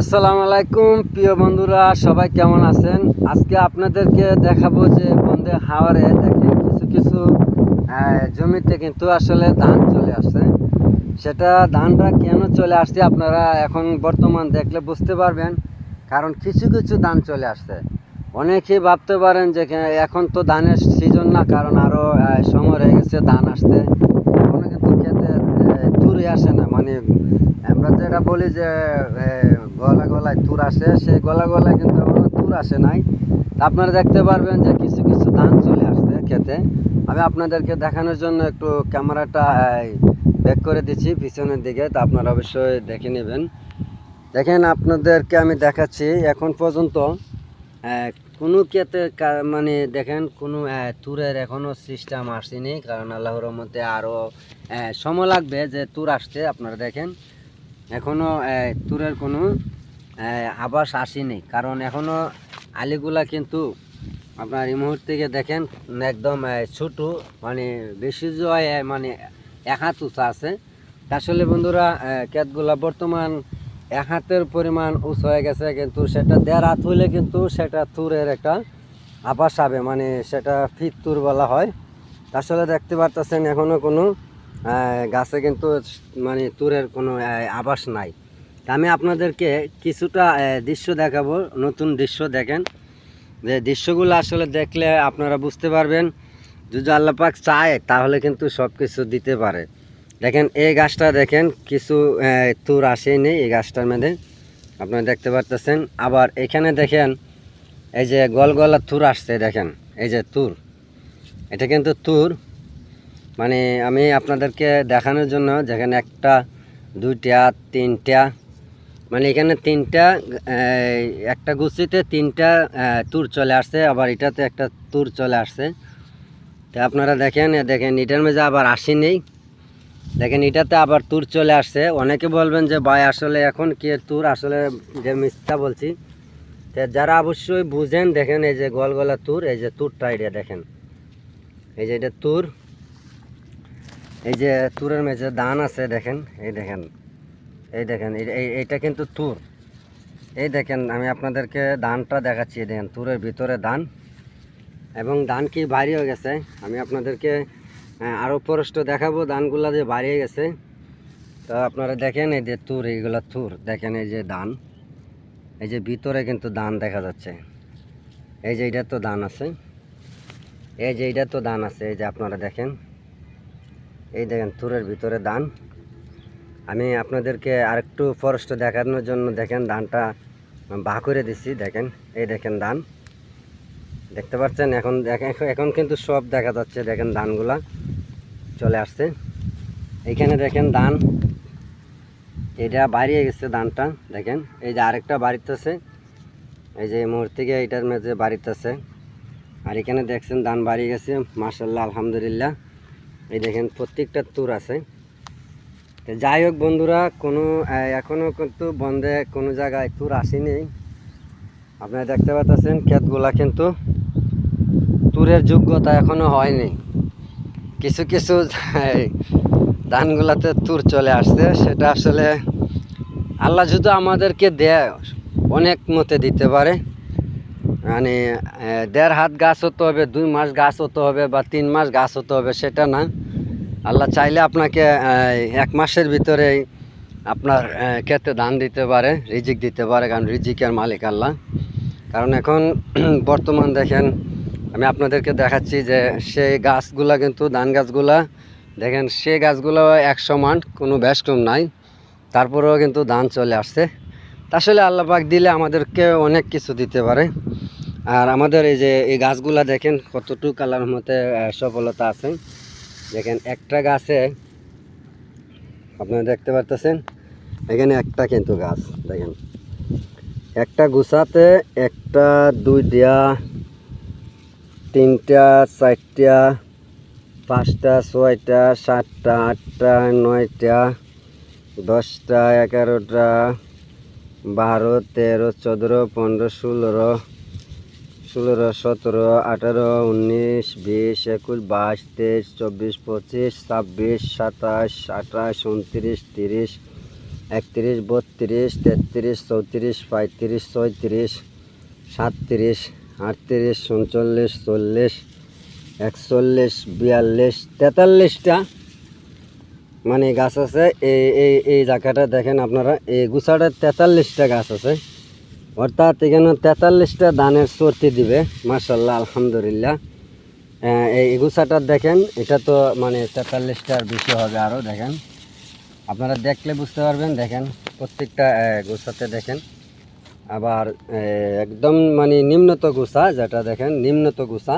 আসসালামু আলাইকুম, প্রিয় বন্ধুরা, সবাই কেমন আছেন? আজকে আপনাদেরকে দেখাবো যে বন্দে হাওয়ারে দেখেন, কিছু কিছু জমিতে কিন্তু আসলে ধান চলে আসছে। সেটা ধানটা কেন চলে আসছে আপনারা এখন বর্তমান দেখলে বুঝতে পারবেন, কারণ কিছু কিছু ধান চলে আসছে। অনেকেই ভাবতে পারেন যে এখন তো ধানের সিজন না, কারণ আরও সময় হয়ে গেছে ধান আসতে। এখনও কিন্তু খেতে তুরে আসে না। মানে আমরা যেটা বলি যে গলা গলায় তুর আসে, সেই গলা গলায় কিন্তু তুর আসে নাই। আপনারা দেখতে পারবেন যে কিছু কিছু ধান চলে আসছে খেতে আমি আপনাদেরকে দেখানোর জন্য একটু ক্যামেরাটা ব্যাক করে দিচ্ছি পিছনের দিকে, তা আপনারা অবশ্যই দেখে নেবেন। দেখেন আপনাদেরকে আমি দেখাচ্ছি, এখন পর্যন্ত কোনো ক্ষেত্রে মানে দেখেন কোনো তুরের এখনও সিস্টেম আসেনি কারণ আল্লাহর রহমতে আরও সময় লাগবে যে তুর আসতে আপনারা দেখেন। এখনও তুরের কোনো আবাস আসেনি। কারণ এখনও আলিগুলা কিন্তু আপনার এই মুহূর্তে গিয়ে দেখেন একদম ছোট মানে বেশি জয় মানে এক হাত উঁচা আছে। আসলে বন্ধুরা আহ, ক্ষেতগুলা বর্তমান এক হাতের পরিমাণ উঁচু হয়ে গেছে, কিন্তু সেটা দেড় হাত হইলে কিন্তু সেটা তুরের একটা আবাস হবে মানে সেটা ফিট তুর বলা হয়। আসলে দেখতে পারতেছেন এখনও কোনো গাছে কিন্তু মানে তুরের কোনো আবাস নাই। আমি আপনাদেরকে কিছুটা দৃশ্য দেখাবো, নতুন দৃশ্য দেখেন। যে দৃশ্যগুলো আসলে দেখলে আপনারা বুঝতে পারবেন। যদি আল্লাপাক চায়, তাহলে কিন্তু সব কিছু দিতে পারে। দেখেন, এই গাছটা দেখেন, কিছু তুর আসেনি এই গাছটার মধ্যে। আপনারা দেখতে পারতেছেন। আবার এখানে দেখেন, এই যে গল গলা তুর আসছে, দেখেন, এই যে তুর। এটা কিন্তু তুর। মানে আমি আপনাদেরকে দেখানোর জন্য যেখানে একটা, দুইটা, তিনটা মানে এখানে তিনটা একটা গুছিতে তিনটা তুর চলে আসছে, আবার এটাতে একটা তুর চলে আসছে। তো আপনারা দেখেন দেখেন, এটার মধ্যে আবার আসি নেই। দেখেন, এটাতে আবার তুর চলে আসছে। অনেকে বলবেন যে, ভাই, আসলে এখন কি তুর? আসলে যে মিথ্যা বলছি। তো যারা অবশ্যই বুঝেন, দেখেন, এই যে গল গলা তুর, এই যে তুরটা এটা দেখেন। এই যে এটা তুর। এই যে তুরের মেঝে দান আছে, দেখেন, এই দেখেন। এই দেখেন, এই- এই- এইটা কিন্তু তুর। এই দেখেন, আমি আপনাদেরকে ধানটা দেখাচ্ছি দেখেন, তুরের ভিতরে ধান এবং ধান কি ভারী হয়ে গেছে, আমি আপনাদেরকে আহ, আরও পরষ্ট দেখাবো ধানগুলা যে বাড়িয়ে গেছে। তো আপনারা দেখেন এই যে তুর এইগুলা তুর দেখেন এই যে ধান। এই যে ভিতরে কিন্তু ধান দেখা যাচ্ছে। এই যে এইটা তো ধান আছে। এই যে এইটা তো ধান আছে এই যে আপনারা দেখেন। এই দেখেন তুরের ভিতরে ধান। আমি আপনাদেরকে আরেকটু ফরেস্ট দেখানোর জন্য দেখেন ধানটা বা করে দিছি দেখেন। এই দেখেন ধান। দেখতে পাচ্ছেন, এখন এখন কিন্তু সব দেখা যাচ্ছে, দেখেন ধানগুলা চলে আসছে। এইখানে দেখেন ধান, এটা বাড়িয়ে গেছে ধানটা, দেখেন। এই যে আরেকটা বাড়িতেছে, এই যে গিয়ে এইটার মধ্যে বাড়িতেছে। আর এখানে দেখছেন ধান বাড়িয়ে গেছে মার্শাল্লাহ আলহামদুলিল্লাহ। এই দেখেন প্রত্যেকটা তুর আছে। যাই হোক বন্ধুরা, কোনো এখনও কিন্তু বন্ধে কোনো জায়গায় তুর আসেনি। আপনারা দেখতে পাচ্ছেন, ক্ষেতগুলা কিন্তু তুরের যোগ্যতা এখনও হয়নি। কিছু কিছু ধানগুলাতে তুর চলে আসছে সেটা আসলে আল্লাহ যদি আমাদেরকে দেয় অনেক মতে দিতে পারে। মানে দেড় হাত গাছ হতে হবে দুই মাস গাছ হতে হবে বা তিন মাস গাছ হতে হবে সেটা না। আল্লাহ চাইলে আপনাকে এক মাসের ভিতরেই আপনার আহ, ক্ষেতে ধান দিতে পারে রিজিক দিতে পারে কারণ রিজিকের মালিক আল্লাহ। কারণ এখন বর্তমান দেখেন আমি আপনাদেরকে দেখাচ্ছি যে সেই গাছগুলা কিন্তু ধান গাছগুলা, দেখেন সে গাছগুলো এক সমান কোনো ব্যস্তম নাই। তারপরেও কিন্তু ধান চলে আসছে। আসলে আল্লাহ পাক দিলে আমাদেরকে অনেক কিছু দিতে পারে। আর আমাদের এই যে এই গাছগুলা দেখেন, কতটুকু কালার মতে সফলতা আছে। দেখেন একটা গাছে, আপনারা দেখতে পারতেছেন, এখানে একটা কিন্তু গাছ, দেখেন। একটা গুছাতে একটা দুইটা তিনটা, চারটা, পাঁচটা, ছয়টা, সাতটা, আটটা, নয়টা, দশটা, এগারোটা, বারো, তেরো, চোদ্দ, পনেরো, ষোলো ষোলো, সতেরো, আঠারো, উনিশ, বিশ, একুশ, বাইশ, তেইশ, চব্বিশ, পঁচিশ, ছাব্বিশ, সাতাশ, আঠাশ, উনত্রিশ, তিরিশ, একত্রিশ, বত্রিশ, তেত্রিশ, চৌত্রিশ, পঁয়ত্রিশ, ছয়ত্রিশ সাতত্রিশ আটত্রিশ, উনচল্লিশ, চল্লিশ, একচল্লিশ, বিয়াল্লিশ, তেতাল্লিশটা। মানে গাছ আছে, এই এই এই জায়গাটা দেখেন আপনারা, এই গুছাটা তেতাল্লিশটা গাছ আছে। অর্থাৎ এখানে তেতাল্লিশটা ধানের চর্তি দিবে মার্শাল্লাহ আলহামদুলিল্লাহ। এই গুছাটা দেখেন, এটা তো মানে তেতাল্লিশটার বেশি হবে আরও দেখেন। আপনারা দেখলে বুঝতে পারবেন, দেখেন, প্রত্যেকটা গুছাতে দেখেন। আবার একদম মানে নিম্নত গুছা, যেটা দেখেন, নিম্নত গুছা।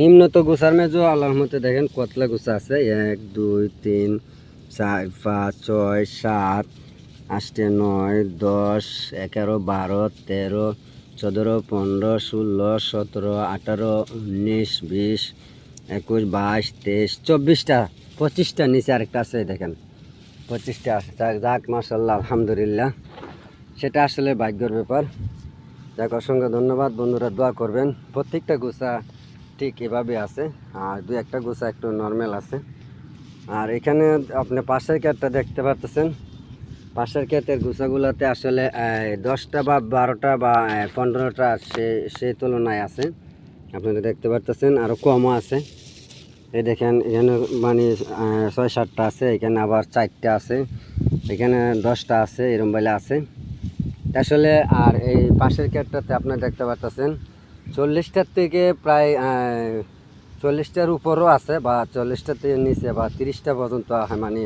নিম্নত গুছার মেজো আল্লাহর মতে দেখেন কতলা গুছা আছে। এক, দুই, তিন, চার, পাঁচ, ছয়, সাত আটটে নয়, দশ, এগারো, বারো, তেরো, চোদ্দ, পনেরো, ষোলো, সতেরো, আঠারো, উনিশ, বিশ, একুশ, বাইশ, তেইশ, চব্বিশটা, পঁচিশটা নিচে আরেকটা আছে, দেখেন। পঁচিশটা আছে। যাক মাসাল্লাহ আলহামদুলিল্লাহ। সেটা আসলে ভাগ্যর ব্যাপার। যাক, অসংখ্য ধন্যবাদ। বন্ধুরা, দোয়া করবেন। প্রত্যেকটা গোছা ঠিক এভাবে আছে, আর দু একটা গোছা একটু নর্মাল আছে। আর এখানে আপনি পাশের ক্ষেতটা দেখতে পাচ্ছেন। পাশের ক্ষেতের গোছাগুলোতে আসলে দশটা বা বারোটা বা পনেরোটা সে সেই তুলনায় আছে। আপনারা দেখতে পাচ্ছেন আরও কমও আছে। এই দেখেন, এখানে মানে ছয় সাতটা আছে, এখানে আবার চারটা আছে, এখানে দশটা আছে, এরম বেলা আছে। আসলে আর এই পাশের ক্ষেতটাতে আপনারা দেখতে পাচ্ছেন চল্লিশটার থেকে প্রায় চল্লিশটার উপরও আছে বা চল্লিশটার থেকে নিচে বা তিরিশটা পর্যন্ত মানে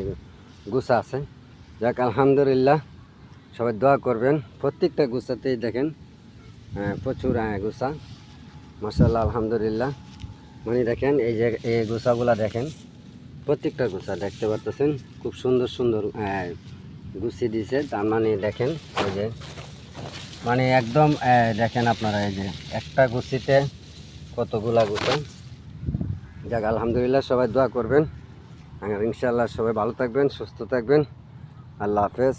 গুছা আছে। যাক, আলহামদুলিল্লাহ, সবাই দোয়া করবেন। প্রত্যেকটা গুছাতেই দেখেন প্রচুর গুছা। মাসাল্লাহ আলহামদুলিল্লাহ। মানে দেখেন, এই যে, এই গুছাগুলা দেখেন, প্রত্যেকটা গুছা দেখতে পাচ্ছেন খুব সুন্দর সুন্দর গুছিয়ে গুছি দিছে তার মানে দেখেন, এই যে মানে একদম দেখেন আপনারা এই যে, একটা গুছিতে কতগুলা গুছা যাক, আলহামদুলিল্লাহ সবাই দোয়া করবেন। আর ইনশাআল্লাহ সবাই ভালো থাকবেন, সুস্থ থাকবেন। আল্লাহ হাফেজ।